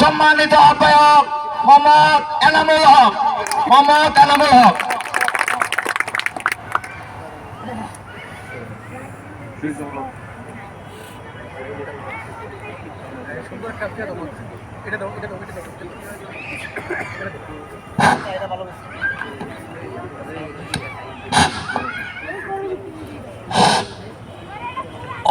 সম্মানিত আহ্বায়ক মোহাম্মদ এনামুল হক, মোহাম্মদ এনামুল হক।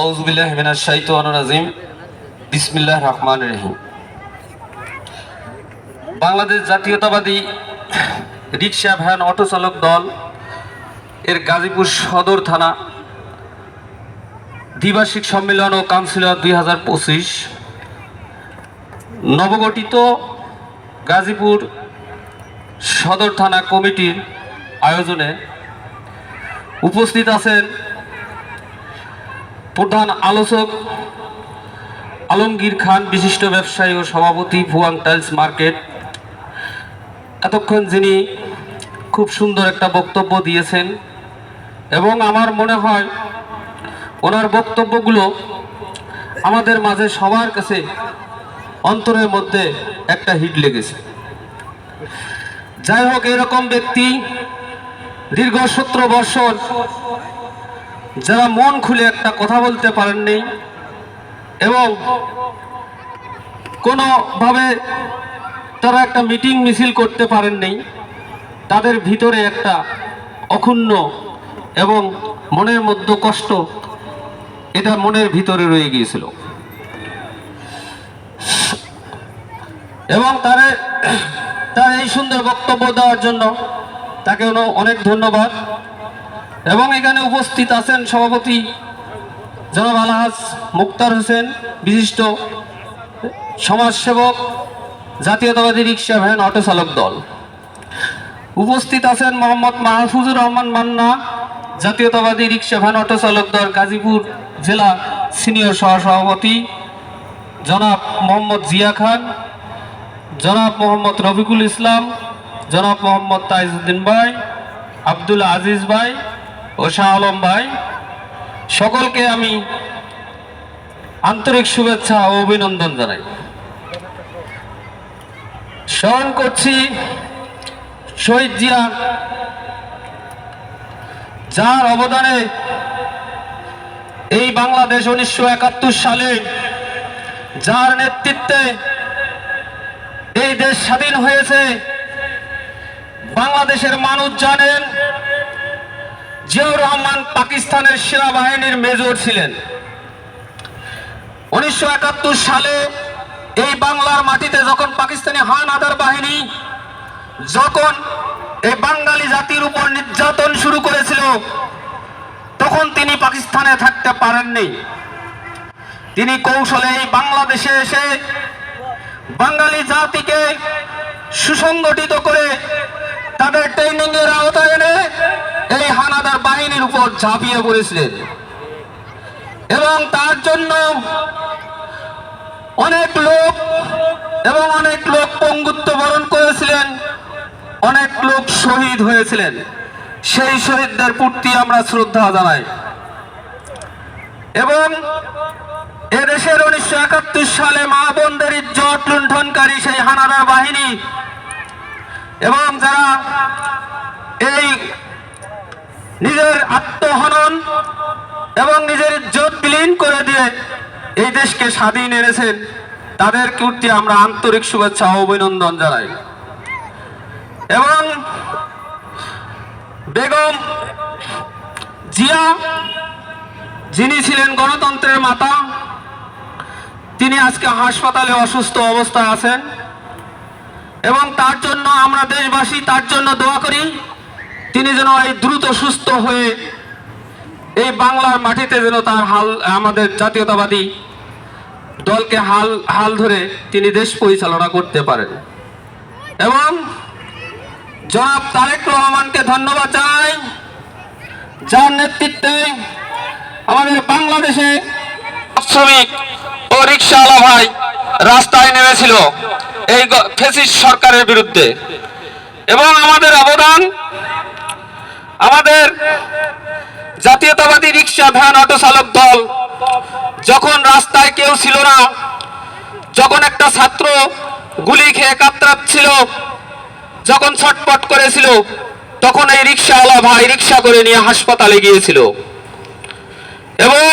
আউজুবিল্লাহ মিনাশ শাইতানির রাজিম। বিসমিল্লাহ রহমান রহিম। বাংলাদেশ জাতীয়তাবাদী রিক্সা ভ্যান অটো চালক দল এর গাজীপুর সদর থানা দ্বিবার্ষিক সম্মেলন ও কাউন্সিলর দুই হাজার পঁচিশ। নবগঠিত গাজীপুর সদর থানা কমিটির আয়োজনে উপস্থিত আছেন প্রধান আলোচক আলমগীর খান, বিশিষ্ট ব্যবসায়ী ও সভাপতি ভুয়াং টাইলস মার্কেট। এতক্ষণ যিনি খুব সুন্দর একটা বক্তব্য দিয়েছেন এবং আমার মনে হয় ওনার বক্তব্যগুলো আমাদের মাঝে সবার কাছে অন্তরের মধ্যে একটা হিট লেগেছে। যাই হোক, এরকম ব্যক্তি দীর্ঘ সতেরো বছর যারা মন খুলে একটা কথা বলতে পারেননি এবং কোনোভাবে তারা একটা মিটিং মিছিল করতে পারেননি। তাদের ভিতরে একটা অক্ষুণ্ণ এবং মনের মধ্যে কষ্ট, এটা মনের ভিতরে রয়ে গিয়েছিল। এবং তার তার এই সুন্দর বক্তব্য দেওয়ার জন্য তাকে অনেক ধন্যবাদ। এবং এখানে উপস্থিত আছেন সভাপতি জনাব আলহাজ মুক্তার হোসেন, বিশিষ্ট সমাজসেবক জাতীয়তাবাদী রিক্সা ভ্যান অটো চালক দল। উপস্থিত আছেন মোহাম্মদ মাহফুজুর রহমান মান্না, জাতীয়তাবাদী রিক্সা ভ্যান অটো চালক দল গাজীপুর জেলা সিনিয়র সহসভাপতি জনাব মোহাম্মদ জিয়া খান, জনাব মোহাম্মদ রফিকুল ইসলাম, জনাব মোহাম্মদ তাইজুদ্দিন ভাই, আব্দুল আজিজ ভাই ও শাহ আলম ভাই। সকলকে আমি আন্তরিক শুভেচ্ছা ও অভিনন্দন জানাই। স্মরণ করছি শহীদ জিয়া যার অবদানে এই বাংলাদেশ উনিশশো একাত্তর সালে যার নেতৃত্বে এই দেশ স্বাধীন হয়েছে, বাংলাদেশের মানুষ জানেন জিয়াউর রহমান পাকিস্তানের সেনাবাহিনীর মেজর ছিলেন। উনিশশো একাত্তর সালে এই বাংলার মাটিতে যখন পাকিস্তানি হানাদার বাহিনী যখন এই বাঙালি জাতির উপর নির্যাতন শুরু করেছিল, তখন তিনি পাকিস্তানে থাকতে পারেননি। তিনি কৌশলে এই বাংলাদেশে এসে বাঙালি জাতিকে সুসংগঠিত করে তাদের ট্রেনিং এর আওতায় এনে এই হানাদার বাহিনীর উপর ঝাঁপিয়ে পড়েছিলেন। এবং তার জন্য অনেক লোক এবং অনেক লোক পঙ্গুত্ব বরণ করেছিলেন। অনেক লোক শহীদ হয়েছিলেন। সেই শহীদদের প্রতি আমরা শ্রদ্ধা জানাই। এবং এদেশের উনিশশো একাত্তর সালে মা বোনদের ইজ্জত লুণ্ঠনকারী সেই হানাদার বাহিনী এবং যারা এই নিজের আত্মহনন এবং নিজের ইজ্জত বিলীন করে দিয়ে এই দেশকে স্বাধীন এনেছেন। তাদের কীর্তি আমরা আন্তরিক শুভেচ্ছা ও অভিনন্দন জানাই। এবং বেগম জিয়া, যিনি ছিলেন গণতন্ত্রের মাতা, তিনি আজকে হাসপাতালে অসুস্থ অবস্থায় আছেন। এবং তার জন্য আমরা দেশবাসী, তার জন্য দোয়া করি, তিনি যেন এই দ্রুত সুস্থ হয়ে এই বাংলার মাটিতে যেন তার হাল, আমাদের জাতীয়তাবাদী দলকে হাল হাল ধরে তিনি দেশ পরিচালনা করতে পারেন। এবং জনাব তারেক রহমানকে ধন্যবাদ জানাই, যার নেতৃত্বে আমাদের বাংলাদেশে শ্রমিক ও রিক্সাওয়ালা ভাই রাস্তায় নেমেছিল এই ফেসিস সরকারের বিরুদ্ধে। এবং আমাদের অবদান, আমাদের জাতীয়তাবাদী রিক্সা ভ্যান অটো চালক দল যখন রাস্তায় কেউ ছিল না, যখন একটা ছাত্র গুলি খেয়ে কাতরাচ্ছিল, যখন ছটপট করেছিল, তখন এই রিক্সাওয়ালা ভাই রিক্সা করে নিয়ে হাসপাতালে গিয়েছিল। এবং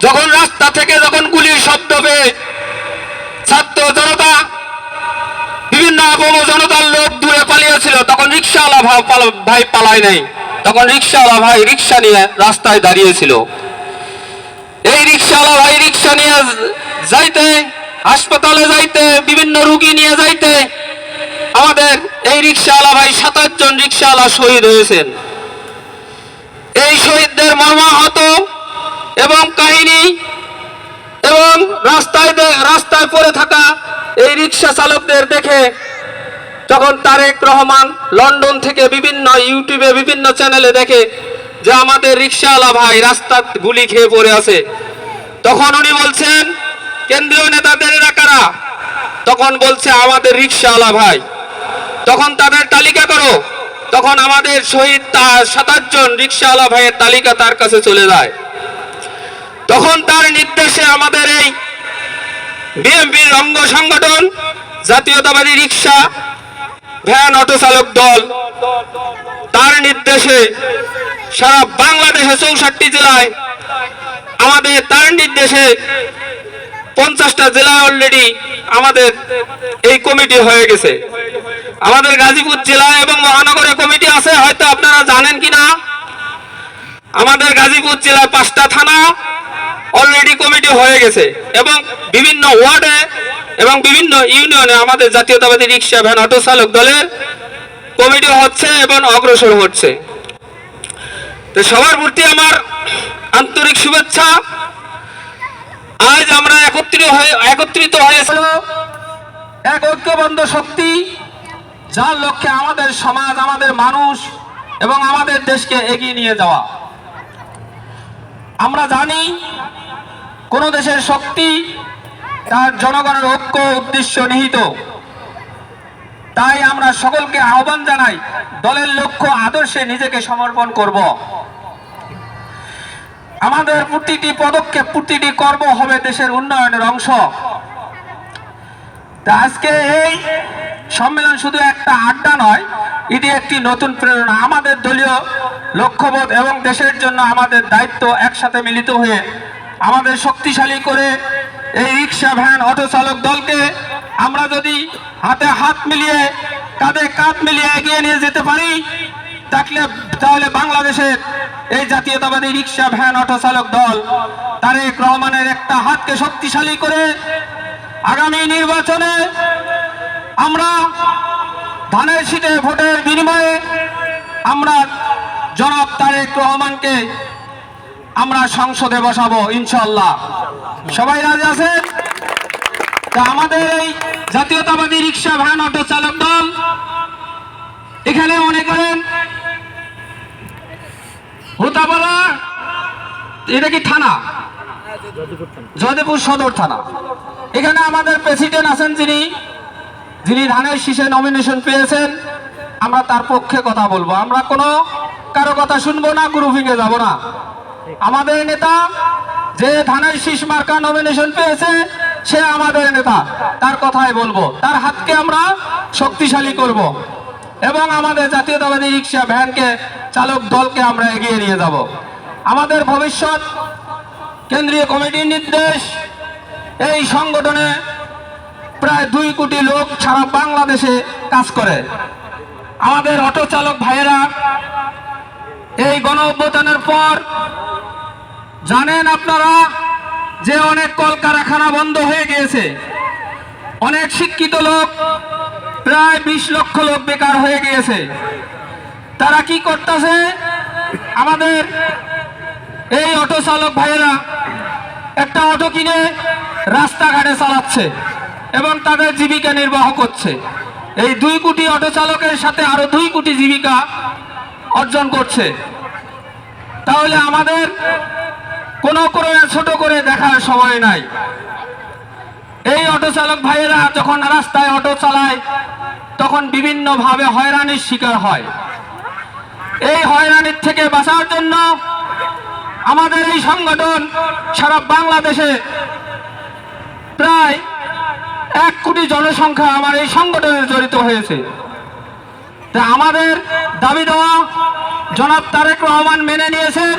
যখন রাস্তা থেকে যখন গুলির শব্দ পেয়ে ছাত্র জনতা, বিভিন্ন আবম জনতার লোক দূরে পালিয়েছিল, তখন রিক্সাওয়ালা ভাই ভাই পালায় নাই। তখন রিক্সাওয়ালা ভাই রিক্সা নিয়ে রাস্তায় দাঁড়িয়েছিল। এই রিক্সাওয়ালা ভাই রিক্সা নিয়ে যাইতে, হাসপাতালে যাইতে, বিভিন্ন রুগী নিয়ে যাইতে, আমাদের এই রিক্সাওয়ালা ভাই সাতাশ জন রিক্সাওয়ালা শহীদ হয়েছেন। এই শহীদদের মর্মাহত এবং কাহিনী এবং রাস্তায় রাস্তায় পড়ে থাকা এই রিক্সা চালকদের দেখে তখন তারেক রহমান লন্ডন থেকে বিভিন্ন ইউটিউবে বিভিন্ন চ্যানেলে দেখে যে আমাদের রিক্সাওয়ালা ভাই রাস্তার গুলি খেয়ে পড়ে আছে। তখন উনি বলছেন, কেন্দ্রীয় নেতাদের এরা কারা? তখন বলছে, আমাদের রিক্সাওয়ালা ভাই। তখন তাদের তালিকা করো। তখন আমাদের শহীদ তার সাতাশ জন রিক্সাওয়ালা ভাইয়ের তালিকা তার কাছে চলে যায়। তখন তার নির্দেশে আমাদের এই বিএনপির অঙ্গ সংগঠন, জাতীয়তাবাদী রিক্সা, ভ্যান অটো চালক দল, তার নির্দেশে সারা বাংলাদেশে চৌষট্টি জেলায় আমাদের তার নির্দেশে পঞ্চাশটা জেলায় অলরেডি আমাদের এই কমিটি হয়ে গেছে। আমাদের গাজীপুর জেলায় এবং মহানগরে কমিটি আছে, হয়তো আপনারা জানেন কিনা? আমাদের গাজীপুর জেলায় পাঁচটা থানা অলরেডি কমিটি হয়ে গেছে এবং বিভিন্ন ওয়ার্ডে এবং বিভিন্ন ইউনিয়নে আমাদের জাতীয়তাবাদী রিক্সা ভ্যান অটো চালক দলের কমিটি হচ্ছে এবং অগ্রসর হচ্ছে। তো সবার প্রতি আমার আন্তরিক শুভেচ্ছা। আজ আমরা একত্রিত হয়ে একত্রিত হয়েছিল এক ঐক্যবদ্ধ শক্তি, যার লক্ষ্যে আমাদের সমাজ, আমাদের মানুষ এবং আমাদের দেশকে এগিয়ে নিয়ে যাওয়া। আমরা জানি, কোন দেশের শক্তি তার জনগণের ঐক্য, উদ্দেশ্য নিহিত। তাই আমরা সকলকে আহ্বান জানাই, দলের লক্ষ্য, আদর্শে নিজেকে সমর্পণ করব। আমাদের প্রতিটি পদক্ষেপ, প্রতিটি কর্ম হবে দেশের উন্নয়নের অংশ। আজকে এই সম্মেলন শুধু একটা আড্ডা নয়, এটি একটি নতুন প্রেরণা। আমাদের দলীয় লক্ষ্যবোধ এবং দেশের জন্য আমাদের দায়িত্ব একসাথে মিলিত হয়ে, আমাদের শক্তিশালী করে এই রিক্সা, ভ্যান, অটো চালক দলকে আমরা যদি হাতে হাত মিলিয়ে, কাঁধে কাঁধ মিলিয়ে এগিয়ে নিয়ে যেতে পারি, তাহলে তাহলে বাংলাদেশের এই জাতীয়তাবাদী রিক্সা ভ্যান অটো চালক দল তারেক রহমানের একটা হাতকে শক্তিশালী করে আগামী নির্বাচনে আমরা ধানের শীতে ভোটের বিনিময়ে আমরা জনাব তারেক রহমানকে আমরা সংসদে বসাবো ইনশাল্লাহ সবাই রাজি আছেন? আমাদের এই জাতীয়তাবাদী রিক্সা ভ্যান অটো চালক দল, এখানে মনে করেন হোতাপাড়া এটা কি থানা? জয়দেবপুর সদর থানা। এখানে আমাদের প্রেসিডেন্ট আছেন যিনি যিনি ধানের শীষে নমিনেশন পেয়েছেন। আমরা তার পক্ষে কথা বলব। আমরা কোনো কারও কথা শুনব না গ্রুপিংয়ে যাব না। আমাদের নেতা যে ধানের শীষ মার্কা নমিনেশন পেয়েছে সে আমাদের নেতা। তার কথাই বলব। তার হাতকে আমরা শক্তিশালী করব। এবং আমাদের জাতীয়তাবাদী রিক্সা ভ্যানকে, চালক দলকে আমরা এগিয়ে নিয়ে যাব। আমাদের ভবিষ্যৎ কেন্দ্রীয় কমিটির নির্দেশ, এই সংগঠনে প্রায় দুই কোটি লোক সারা বাংলাদেশে কাজ করে। আমাদের অটো চালক ভাইয়েরা, এই গণ অভ্যুত্থানের পর জানেন আপনারা যে অনেক কলকারখানা বন্ধ হয়ে গিয়েছে, অনেক শিক্ষিত লোক, প্রায় বিশ লক্ষ লোক বেকার হয়ে গিয়েছে। তারা কি করতেছে? আমাদের এই অটো চালক ভাইয়েরা একটা অটো কিনে রাস্তাঘাটে চালাচ্ছে এবং তাদের জীবিকা নির্বাহ করছে। এই দুই কোটি অটো চালকের সাথে আরও দুই কোটি জীবিকা অর্জন করছে। তাহলে আমাদের কোনো করে ছোট করে দেখার সময় নাই। এই অটো চালক ভাইয়েরা যখন রাস্তায় অটো চালায়, তখন বিভিন্নভাবে হয়রানির শিকার হয়। এই হয়রানির থেকে বাঁচার জন্য আমাদের এই সংগঠন সারা বাংলাদেশে প্রায় এক কোটি জনসংখ্যা আমার এই সংগঠনে জড়িত হয়েছে। তা আমাদের দাবি দেওয়া জনাব তারেক রহমান মেনে নিয়েছেন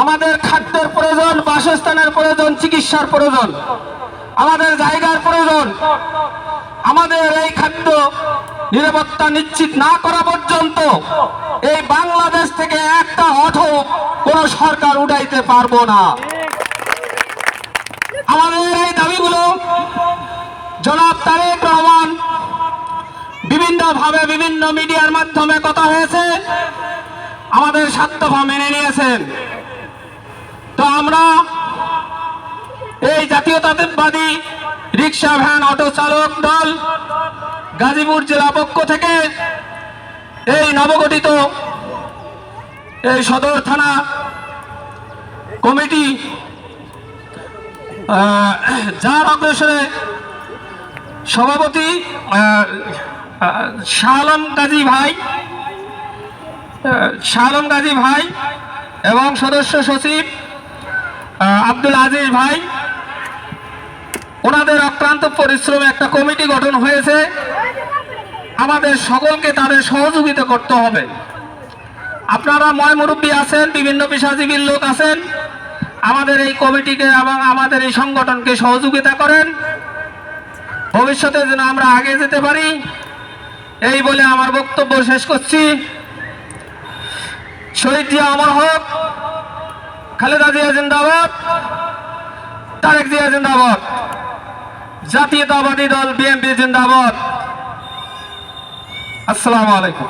আমাদের খাদ্যের প্রয়োজন, বাসস্থানের প্রয়োজন, চিকিৎসার প্রয়োজন, আমাদের জায়গার প্রয়োজন, আমাদের এই খাদ্য নিরাপত্তা নিশ্চিত না করা পর্যন্ত এই বাংলাদেশ থেকে একটা অর্থ কোন সরকার উঠাইতে পারব না। আমাদের এই দাবিগুলো জনাব তারেক রহমান বিভিন্নভাবে বিভিন্ন মিডিয়ার মাধ্যমে কথা হয়েছে, আমাদের স্বার্থভা মেনে নিয়েছেন। তো আমরা এই জাতীয়তাবাদী রিক্সা ভ্যান অটো চালক দল গাজীপুর জেলা পক্ষ থেকে এই নবগঠিত এই সদর থানা কমিটি যার অগ্রসরে সভাপতি আহ, গাজী ভাই আহ, শাহ গাজী ভাই এবং সদস্য সচিব আব্দুল আজিজ ভাই, ওনাদের অক্লান্ত পরিশ্রমে একটা কমিটি গঠন হয়েছে। আমাদের সকলকে তাদের সহযোগিতা করতে হবে। আপনারা ময় মুরব্বী আছেন, বিভিন্ন পেশাজীবীর লোক আছেন। আমাদের এই কমিটিকে এবং আমাদের এই সংগঠনকে সহযোগিতা করেন। ভবিষ্যতে যেন আমরা আগে যেতে পারি, এই বলে আমার বক্তব্য শেষ করছি। শহীদ জিয়া অমর হোক খালেদা জিয়া জিন্দাবাদ তারেক জিয়া জিন্দাবাদ জাতীয়তাবাদী দল বিএনপি জিন্দাবাদ। আসসালামু আলাইকুম।